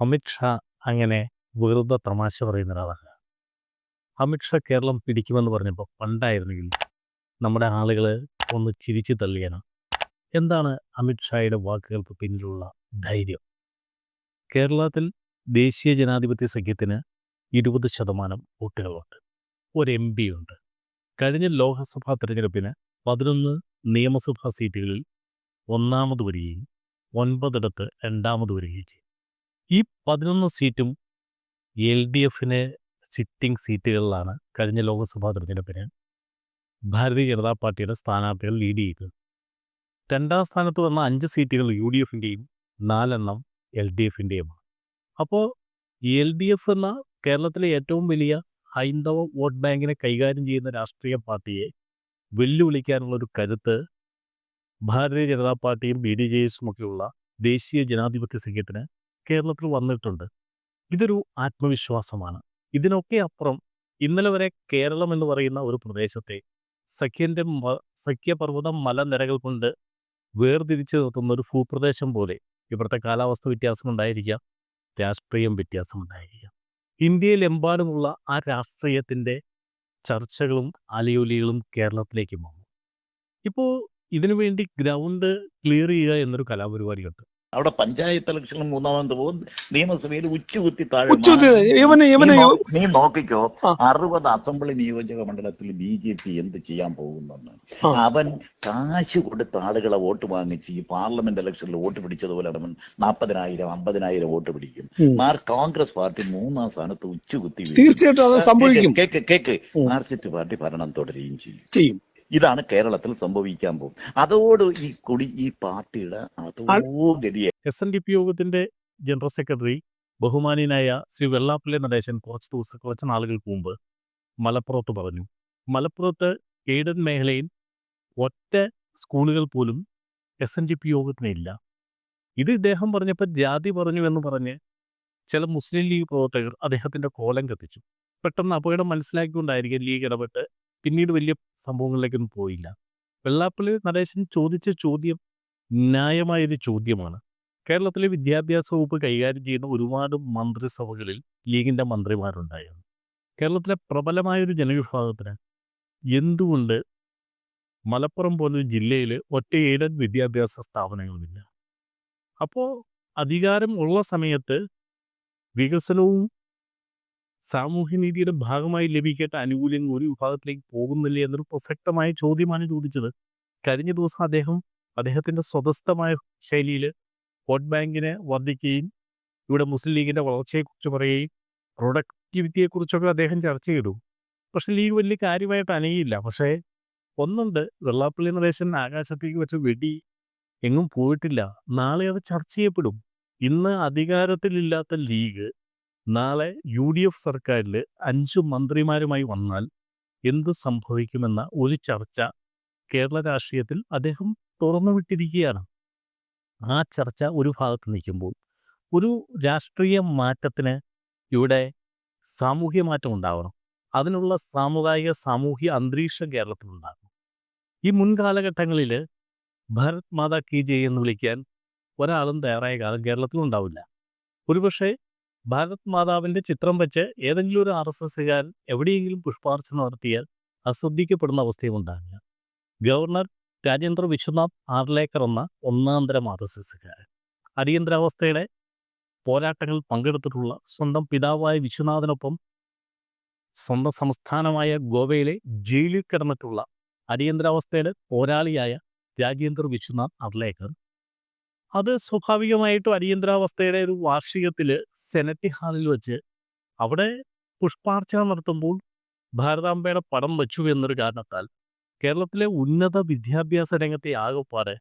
അമിത്ഷാ അങ്ങനെ വെറുതെ തമാശ പറയുന്ന ഒരാളല്ല. അമിത്ഷാ കേരളം പിടിക്കുമെന്ന് പറഞ്ഞപ്പോൾ പണ്ടായിരുന്നെങ്കിൽ നമ്മുടെ ആളുകൾ ഒന്ന് ചിരിച്ചു തള്ളിയാണ് എന്താണ് അമിത്ഷായുടെ വാക്കുകൾക്ക് പിന്നിലുള്ള ധൈര്യം? കേരളത്തിൽ ദേശീയ ജനാധിപത്യ സഖ്യത്തിന് ഇരുപത് ശതമാനം വോട്ടുകളുണ്ട്. ഒരു എം ഉണ്ട്. കഴിഞ്ഞ ലോക്സഭാ തെരഞ്ഞെടുപ്പിന് പതിനൊന്ന് നിയമസഭാ സീറ്റുകളിൽ ഒന്നാമത് വരികയും ഒൻപതിടത്ത് രണ്ടാമത് വരികയും ചെയ്തു. ഈ പതിനൊന്ന് സീറ്റും എൽ ഡി എഫിന് സിറ്റിംഗ് സീറ്റുകളിലാണ് കഴിഞ്ഞ ലോക്സഭാ തെരഞ്ഞെടുപ്പിന് ഭാരതീയ ജനതാ പാർട്ടിയുടെ സ്ഥാനാർത്ഥികൾ ലീഡ് ചെയ്തത്. രണ്ടാം സ്ഥാനത്ത് വന്ന അഞ്ച് സീറ്റുകൾ യു ഡി എഫിന്റെയും നാലെണ്ണം എൽ ഡി എഫിന്റെയുമാണ് അപ്പോൾ എൽ ഡി എഫ് എന്ന കേരളത്തിലെ ഏറ്റവും വലിയ ഹൈന്ദവ വോട്ട് ബാങ്കിനെ കൈകാര്യം ചെയ്യുന്ന രാഷ്ട്രീയ പാർട്ടിയെ വെല്ലുവിളിക്കാനുള്ള ഒരു കരുത്ത് ഭാരതീയ ജനതാ പാർട്ടിയും ബി ഡി ജെ എസും ഒക്കെയുള്ള ദേശീയ ജനാധിപത്യ സഖ്യത്തിന് കേരളത്തിൽ വന്നിട്ടുണ്ട്. ഇതൊരു ആത്മവിശ്വാസമാണ്. ഇതിനൊക്കെ അപ്പുറം ഇന്നലെ വരെ കേരളം എന്ന് പറയുന്ന ഒരു പ്രദേശത്തെ സഖ്യന്റെ സഖ്യപർവതം മലനിരകൾ കൊണ്ട് വേർതിരിച്ച് നിർത്തുന്ന ഒരു ഭൂപ്രദേശം പോലെ ഇവിടുത്തെ കാലാവസ്ഥ വ്യത്യാസം ഉണ്ടായിരിക്കാം. രാഷ്ട്രീയം വ്യത്യാസം ഉണ്ടായിരിക്കാം. ഇന്ത്യയിലെമ്പാടുമുള്ള ആ രാഷ്ട്രീയത്തിന്റെ ചർച്ചകളും അലയൊലികളും കേരളത്തിലേക്ക് വന്നു. ഇപ്പോൾ ഇതിനുവേണ്ടി ഗ്രൗണ്ട് ക്ലിയർ ചെയ്യുക എന്നൊരു കലാപരിപാടിയുണ്ട്. അവിടെ പഞ്ചായത്ത് ഇലക്ഷനിൽ മൂന്നാമത് പോകും. നിയമസഭയിൽ ഉച്ചകുത്തി താഴെ നീ നോക്കിക്കോ. അറുപത് അസംബ്ലി നിയോജക മണ്ഡലത്തിൽ ബി ജെ പി എന്ത് ചെയ്യാൻ പോകുന്നെന്ന്. അവൻ കാശ് കൊടുത്ത ആളുകളെ വോട്ട് വാങ്ങിച്ച് ഈ പാർലമെന്റ് ഇലക്ഷനിൽ വോട്ട് പിടിച്ചതുപോലെ അവൻ നാൽപ്പതിനായിരം അമ്പതിനായിരം വോട്ട് പിടിക്കും. മാർ കോൺഗ്രസ് പാർട്ടി മൂന്നാം സ്ഥാനത്ത് ഉച്ചകുത്തി. തീർച്ചയായിട്ടും കേക്ക് കേക്ക് മാർസിറ്റ് പാർട്ടി ഭരണം തുടരുകയും ചെയ്യും. ഇതാണ് കേരളത്തിൽ സംഭവിക്കാൻ പോകും അതോട് ഈ കൊടി ഈ പാർട്ടിയുടെ അതോ ഗതിയെ എസ് എൻ ഡി പി യോഗത്തിന്റെ ജനറൽ സെക്രട്ടറി ബഹുമാനീയനായ ശ്രീ വെള്ളാപ്പള്ളി നടേശൻ കുറച്ച് ദിവസം കുറച്ച് നാളുകൾക്ക് മുമ്പ് മലപ്പുറത്ത് പറഞ്ഞു. മലപ്പുറത്ത് കേഡൻ മേഖലയിൽ ഒറ്റ സ്കൂളുകൾ പോലും എസ് എൻ ഡി പി യോഗത്തിനില്ല ഇത് ഇദ്ദേഹം പറഞ്ഞപ്പോൾ ജാതി പറഞ്ഞു എന്ന് പറഞ്ഞ് ചില മുസ്ലിം ലീഗ് പ്രവർത്തകർ അദ്ദേഹത്തിന്റെ കോലം കത്തിച്ചു. പെട്ടെന്ന് അപകടം മനസ്സിലാക്കിക്കൊണ്ടായിരിക്കും ലീഗ് ഇടപെട്ട് പിന്നീട് വലിയ സംഭവങ്ങളിലേക്കൊന്നും പോയില്ല. വെള്ളാപ്പള്ളി നടേശൻ ചോദിച്ച ചോദ്യം ന്യായമായൊരു ചോദ്യമാണ്. കേരളത്തിലെ വിദ്യാഭ്യാസ വകുപ്പ് കൈകാര്യം ചെയ്യുന്ന ഒരുപാട് മന്ത്രിസഭകളിൽ ലീഗിന്റെ മന്ത്രിമാരുണ്ടായിരുന്നു. കേരളത്തിലെ പ്രബലമായൊരു ജനവിഭാഗത്തിന് എന്തുകൊണ്ട് മലപ്പുറം പോലൊരു ജില്ലയിൽ ഒറ്റ ഏഴൻ വിദ്യാഭ്യാസ സ്ഥാപനങ്ങളുമില്ല? അപ്പോൾ അധികാരം ഉള്ള സമയത്ത് വികസനവും സാമൂഹ്യനീതിയുടെ ഭാഗമായി ലഭിക്കേണ്ട ആനുകൂല്യങ്ങൾ ഒരു വിഭാഗത്തിലേക്ക് പോകുന്നില്ല എന്നൊരു പ്രസക്തമായ ചോദ്യമാണ് ചോദിച്ചത്. കഴിഞ്ഞ ദിവസം അദ്ദേഹം അദ്ദേഹത്തിന്റെ സ്വതസ്ഥമായ ശൈലിയിൽ വോട്ട് ബാങ്കിനെ വർദ്ധിക്കുകയും ഇവിടെ മുസ്ലിം ലീഗിന്റെ വളർച്ചയെക്കുറിച്ച് പറയുകയും പ്രൊഡക്ടിവിറ്റിയെക്കുറിച്ചൊക്കെ അദ്ദേഹം ചർച്ച ചെയ്തു. പക്ഷെ ലീഗ് വലിയ കാര്യമായിട്ട് അനങ്ങിയില്ല. പക്ഷേ ഒന്നുണ്ട്. വെള്ളാപ്പള്ളി നടേശൻ ആകാശത്തേക്ക് വെച്ച് വെടി എങ്ങും പോയിട്ടില്ല. നാളെ അത് ചർച്ച ചെയ്യപ്പെടും. ഇന്ന് അധികാരത്തിലില്ലാത്ത ലീഗ് നാളെ യു ഡി എഫ് സർക്കാരിൽ അഞ്ച് മന്ത്രിമാരുമായി വന്നാൽ എന്ത് സംഭവിക്കുമെന്ന ഒരു ചർച്ച കേരള രാഷ്ട്രീയത്തിൽ അദ്ദേഹം തുറന്നുവിട്ടിരിക്കുകയാണ് ആ ചർച്ച ഒരു ഭാഗത്ത് നിൽക്കുമ്പോൾ ഒരു രാഷ്ട്രീയ മാറ്റത്തിന് ഇവിടെ സാമൂഹ്യ മാറ്റം ഉണ്ടാവണം. അതിനുള്ള സാമുദായിക സാമൂഹ്യ അന്തരീക്ഷം കേരളത്തിലുണ്ടാകും ഈ മുൻകാലഘട്ടങ്ങളിൽ ഭാരത് മാതാ കി ജയ് എന്ന് വിളിക്കാൻ ഒരാളും തയ്യാറായ കാലം കേരളത്തിലുണ്ടാവില്ല. ഒരുപക്ഷെ ഭാരത് മാതാവിന്റെ ചിത്രം വെച്ച് ഏതെങ്കിലും ഒരു ആർ എസ് എസ്സുകാരൻ എവിടെയെങ്കിലും പുഷ്പാർച്ചന നടത്തിയാൽ അശ്രദ്ധിക്കപ്പെടുന്ന അവസ്ഥയും ഉണ്ടാകില്ല ഗവർണർ രാജേന്ദ്ര വിശ്വനാഥ് ആർലേക്കർ എന്ന ഒന്നാന്തരം തരം ആർ എസ് എസ്സുകാരൻ. അടിയന്തരാവസ്ഥയുടെ പോരാട്ടങ്ങളിൽ പങ്കെടുത്തിട്ടുള്ള സ്വന്തം പിതാവായ വിശ്വനാഥനൊപ്പം സ്വന്തം സംസ്ഥാനമായ ഗോവയിലെ ജയിലിൽ കിടന്നിട്ടുള്ള അടിയന്തരാവസ്ഥയുടെ പോരാളിയായ രാജേന്ദ്ര വിശ്വനാഥ് അർലേക്കർ അത് സ്വാഭാവികമായിട്ടും അടിയന്തരാവസ്ഥയുടെ ഒരു വാർഷികത്തിൽ സെനറ്റ് ഹാളിൽ വെച്ച് അവിടെ പുഷ്പാർച്ചന നടത്തുമ്പോൾ ഭാരതാംബയുടെ പടം വെച്ചു എന്നൊരു കാരണത്താൽ കേരളത്തിലെ ഉന്നത വിദ്യാഭ്യാസ രംഗത്തെ ആകെപ്പാടെ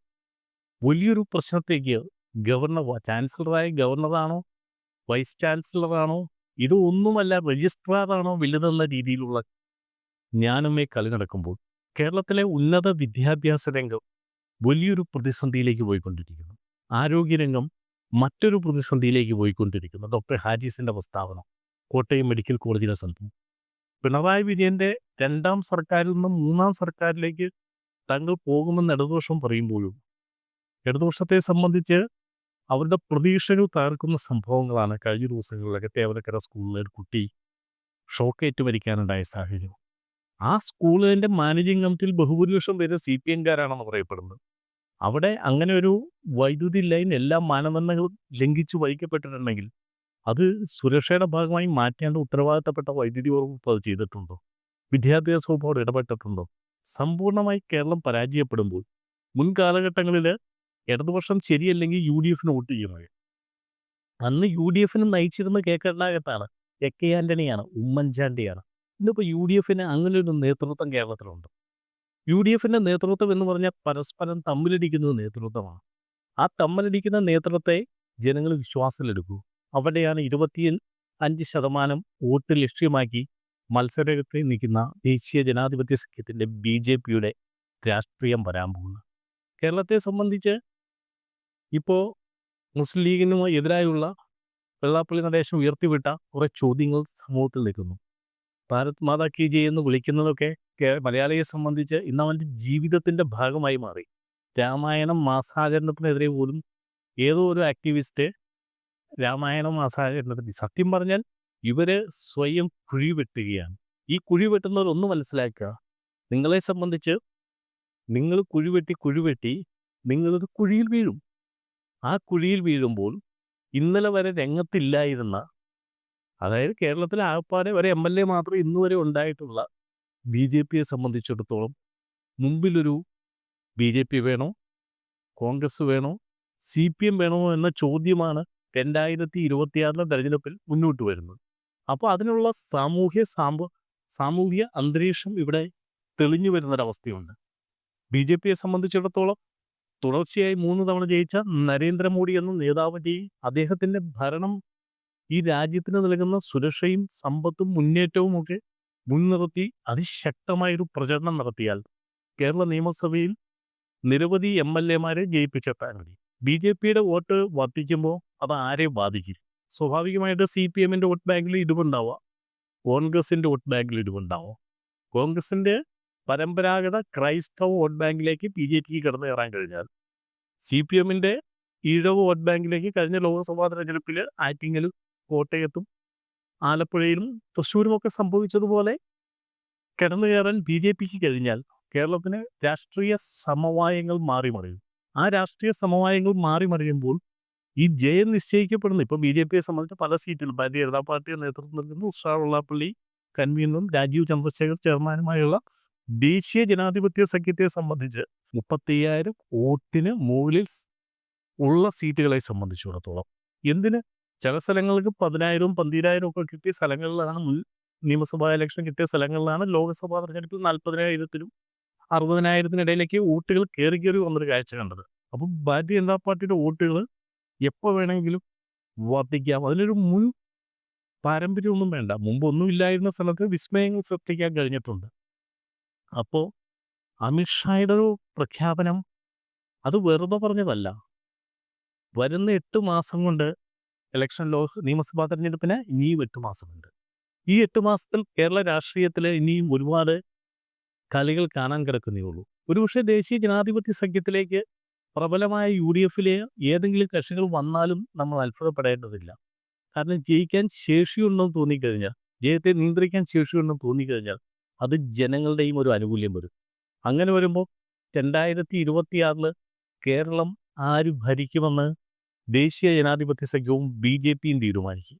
വലിയൊരു പ്രശ്നത്തേക്ക് ഗവർണർ ചാൻസലറായ ഗവർണറാണോ വൈസ് ചാൻസലറാണോ ഇതൊന്നുമല്ല രജിസ്ട്രാറാണോ വലുതെന്ന രീതിയിലുള്ള ജ്ഞാനമേ കളി നടക്കുമ്പോൾ കേരളത്തിലെ ഉന്നത വിദ്യാഭ്യാസ രംഗം വലിയൊരു പ്രതിസന്ധിയിലേക്ക് പോയിക്കൊണ്ടിരിക്കുന്നു. ആരോഗ്യരംഗം മറ്റൊരു പ്രതിസന്ധിയിലേക്ക് പോയിക്കൊണ്ടിരിക്കുന്നു. ഡോക്ടർ ഹാരിസിന്റെ പ്രസ്താവന കോട്ടയം മെഡിക്കൽ കോളേജിലെ സംഭവം പിണറായി വിജയന്റെ രണ്ടാം സർക്കാരിൽ നിന്നും മൂന്നാം സർക്കാരിലേക്ക് തങ്ങൾ പോകുമെന്ന് ഇടതുപക്ഷം പറയുമ്പോഴും ഇടതുപക്ഷത്തെ സംബന്ധിച്ച് അവരുടെ പ്രതീക്ഷകൾ തകർക്കുന്ന സംഭവങ്ങളാണ് കഴിഞ്ഞ ദിവസങ്ങളിലൊക്കെ തേവലക്കര സ്കൂളിലെ ഒരു കുട്ടി ഷോക്കേറ്റ് മരിക്കാനുണ്ടായ സാഹചര്യം. ആ സ്കൂളിന്റെ മാനേജിംഗ് കമ്മിറ്റിയിൽ ബഹുഭൂരിപക്ഷം പേര് സി പി എംകാരാണെന്ന് പറയപ്പെടുന്നത് അവിടെ അങ്ങനെ ഒരു വൈദ്യുതി ലൈൻ എല്ലാ മാനദണ്ഡങ്ങളും ലംഘിച്ചു വഹിക്കപ്പെട്ടിട്ടുണ്ടെങ്കിൽ അത് സുരക്ഷയുടെ ഭാഗമായി മാറ്റേണ്ട ഉത്തരവാദിത്തപ്പെട്ട വൈദ്യുതി വകുപ്പ് അത് ചെയ്തിട്ടുണ്ടോ? വിദ്യാഭ്യാസ വകുപ്പ് അവിടെ ഇടപെട്ടിട്ടുണ്ടോ? സമ്പൂർണമായി കേരളം പരാജയപ്പെടുമ്പോൾ മുൻ കാലഘട്ടങ്ങളിൽ ഇടതുപക്ഷം ശരിയല്ലെങ്കിൽ യു ഡി എഫിന് വോട്ട് ചെയ്യുന്നത്. അന്ന് യു ഡി എഫിന് നയിച്ചിരുന്ന കെ എ കെ ആന്റണിയാണ് ഉമ്മൻചാണ്ടിയാണ്. ഇന്നിപ്പോൾ യു ഡി എഫിന് അങ്ങനെ ഒരു നേതൃത്വം കേരളത്തിലുണ്ട്. യു ഡി എഫിന്റെ നേതൃത്വം എന്ന് പറഞ്ഞാൽ പരസ്പരം തമ്മിലടിക്കുന്ന നേതൃത്വമാണ്. ആ തമ്മിലടിക്കുന്ന നേതൃത്വത്തെ ജനങ്ങൾ വിശ്വാസത്തിലെടുക്കൂ. അവിടെയാണ് ഇരുപത്തി അഞ്ച് ശതമാനം വോട്ട് ലക്ഷ്യമാക്കി മത്സരത്തിൽ നിൽക്കുന്ന ദേശീയ ജനാധിപത്യ സഖ്യത്തിന്റെ ബി ജെ പിയുടെ രാഷ്ട്രീയം വരാൻ പോകുന്നത് കേരളത്തെ സംബന്ധിച്ച് ഇപ്പോൾ മുസ്ലിം ലീഗിനുമായി എതിരായുള്ള വെള്ളാപ്പള്ളി നടേശം ഉയർത്തിവിട്ട കുറേ ചോദ്യങ്ങൾ സമൂഹത്തിൽ നിൽക്കുന്നു. ഭാരത് മാതാ കി ജി എന്ന് വിളിക്കുന്നതൊക്കെ മലയാളിയെ സംബന്ധിച്ച് ഇന്ന് അവന്റെ ജീവിതത്തിന്റെ ഭാഗമായി മാറി. രാമായണം മാസാചരണത്തിനെതിരെ പോലും ഏതോ ഒരു ആക്ടിവിസ്റ്റ് രാമായണം മാസാചരണത്തിന് സത്യം പറഞ്ഞാൽ ഇവർ സ്വയം കുഴി വെട്ടുകയാണ്. ഈ കുഴി ഒന്ന് മനസ്സിലാക്കുക. നിങ്ങളെ സംബന്ധിച്ച് നിങ്ങൾ കുഴിവെട്ടി കുഴിവെട്ടി കുഴി വെട്ടി നിങ്ങളൊരു കുഴിയിൽ വീഴും. ആ കുഴിയിൽ വീഴുമ്പോൾ ഇന്നലെ വരെ രംഗത്തില്ലായിരുന്ന അതായത് കേരളത്തിൽ ആകപ്പാടെ ഒരു എം എൽ എ മാത്രം ഇന്നു വരെ ഉണ്ടായിട്ടുള്ള ബി ജെ പിയെ സംബന്ധിച്ചിടത്തോളം മുമ്പിലൊരു ബി ജെ പി വേണോ കോൺഗ്രസ് വേണോ സി പി എം വേണോ എന്ന ചോദ്യമാണ് രണ്ടായിരത്തി ഇരുപത്തിയാറിലെ തെരഞ്ഞെടുപ്പിൽ മുന്നോട്ട് വരുന്നത്. അപ്പോൾ അതിനുള്ള സാമൂഹ്യ സാമ്പ സാമൂഹ്യ അന്തരീക്ഷം ഇവിടെ തെളിഞ്ഞു വരുന്നൊരവസ്ഥയുണ്ട്. ബി ജെ പിയെ സംബന്ധിച്ചിടത്തോളം തുടർച്ചയായി മൂന്ന് തവണ ജയിച്ച നരേന്ദ്രമോദി എന്ന നേതാവിന്റെയും അദ്ദേഹത്തിന്റെ ഭരണം ഈ രാജ്യത്തിന് നൽകുന്ന സുരക്ഷയും സമ്പത്തും മുന്നേറ്റവും ഒക്കെ മുൻനിർത്തി അതിശക്തമായൊരു പ്രചരണം നടത്തിയാൽ കേരള നിയമസഭയിൽ നിരവധി എം എൽ എമാരെ ജയിപ്പിച്ചെത്താൻ കഴിയും. ബി ജെ പിയുടെ വോട്ട് വർദ്ധിക്കുമ്പോൾ അത് ആരെ ബാധിക്കും? സ്വാഭാവികമായിട്ട് സി പി എമ്മിന്റെ വോട്ട് ബാങ്കിൽ ഇടിവുണ്ടാവുക കോൺഗ്രസിന്റെ വോട്ട് ബാങ്കിൽ ഇടിവുണ്ടാവുക കോൺഗ്രസിന്റെ പരമ്പരാഗത ക്രൈസ്തവ വോട്ട് ബാങ്കിലേക്ക് ബി ജെ പിക്ക് കടന്നു കയറാൻ കഴിഞ്ഞാൽ സി പി എമ്മിന്റെ ഈഴവ് വോട്ട് ബാങ്കിലേക്ക് കഴിഞ്ഞ ലോക്സഭാ തെരഞ്ഞെടുപ്പിൽ ആറ്റിങ്ങലും കോട്ടയത്തും ആലപ്പുഴയിലും തൃശ്ശൂരുമൊക്കെ സംഭവിച്ചതുപോലെ കിടന്നു കയറാൻ ബി ജെ പിക്ക് കഴിഞ്ഞാൽ കേരളത്തിന് രാഷ്ട്രീയ സമവായങ്ങൾ മാറി മറിയും ആ രാഷ്ട്രീയ സമവായങ്ങൾ മാറി മറിയുമ്പോൾ ഈ ജയം നിശ്ചയിക്കപ്പെടുന്നു ഇപ്പം ബി ജെ പിയെ സംബന്ധിച്ച് പല സീറ്റിലും ഭാരതീയ ജനതാ പാർട്ടിയുടെ നേതൃത്വം നൽകുന്ന ഉഷാ വെള്ളാപ്പള്ളി കൺവീനറും രാജീവ് ചന്ദ്രശേഖർ ചെയർമാനുമായുള്ള ദേശീയ ജനാധിപത്യ സഖ്യത്തെ സംബന്ധിച്ച് മുപ്പത്തയ്യായിരം വോട്ടിന് മുകളിൽ ഉള്ള സീറ്റുകളെ സംബന്ധിച്ചിടത്തോളം. എന്തിന്? ചില സ്ഥലങ്ങൾക്ക് പതിനായിരവും പന്തിരായിരവും ഒക്കെ കിട്ടിയ സ്ഥലങ്ങളിലാണ് മുൻ നിയമസഭാ ഇലക്ഷൻ കിട്ടിയ സ്ഥലങ്ങളിലാണ് ലോക്സഭാ തെരഞ്ഞെടുപ്പിൽ നാൽപ്പതിനായിരത്തിനും അറുപതിനായിരത്തിനിടയിലേക്ക് വോട്ടുകൾ കയറി കയറി വന്നൊരു കാഴ്ച കണ്ടത്. അപ്പം ഭാരതീയ ജനതാ പാർട്ടിയുടെ വോട്ടുകൾ എപ്പോൾ വേണമെങ്കിലും വർദ്ധിക്കാം അതിനൊരു മുൻ പാരമ്പര്യമൊന്നും വേണ്ട. മുമ്പ് ഒന്നുമില്ലായിരുന്ന സ്ഥലത്ത് വിസ്മയങ്ങൾ സൃഷ്ടിക്കാൻ കഴിഞ്ഞിട്ടുണ്ട്. അപ്പോൾ അമിത്ഷായുടെ ഒരു പ്രഖ്യാപനം അത് വെറുതെ പറഞ്ഞതല്ല. വരുന്ന എട്ട് മാസം കൊണ്ട് ഇലക്ഷൻ ലോ നിയമസഭാ തെരഞ്ഞെടുപ്പിന് ഇനിയും എട്ട് മാസമുണ്ട്. ഈ എട്ട് മാസത്തിൽ കേരള രാഷ്ട്രീയത്തിൽ ഇനിയും ഒരുപാട് കളികൾ കാണാൻ കിടക്കുന്നേ ഉള്ളൂ. ഒരുപക്ഷെ ദേശീയ ജനാധിപത്യ സഖ്യത്തിലേക്ക് പ്രബലമായ യു ഡി എഫിലെ ഏതെങ്കിലും കക്ഷികൾ വന്നാലും നമ്മൾ അത്ഭുതപ്പെടേണ്ടതില്ല. കാരണം ജയിക്കാൻ ശേഷിയുണ്ടെന്ന് തോന്നിക്കഴിഞ്ഞാൽ ജയത്തെ നിയന്ത്രിക്കാൻ ശേഷിയുണ്ടെന്ന് തോന്നിക്കഴിഞ്ഞാൽ അത് ജനങ്ങളുടെയും ഒരു ആനുകൂല്യം വരും. അങ്ങനെ വരുമ്പോൾ രണ്ടായിരത്തി ഇരുപത്തിയാറിൽ കേരളം ആര് ഭരിക്കുമെന്ന് ദേശീയ ജനാധിപത്യ സഖ്യവും ബി ജെ പിയും തീരുമാനിക്കും.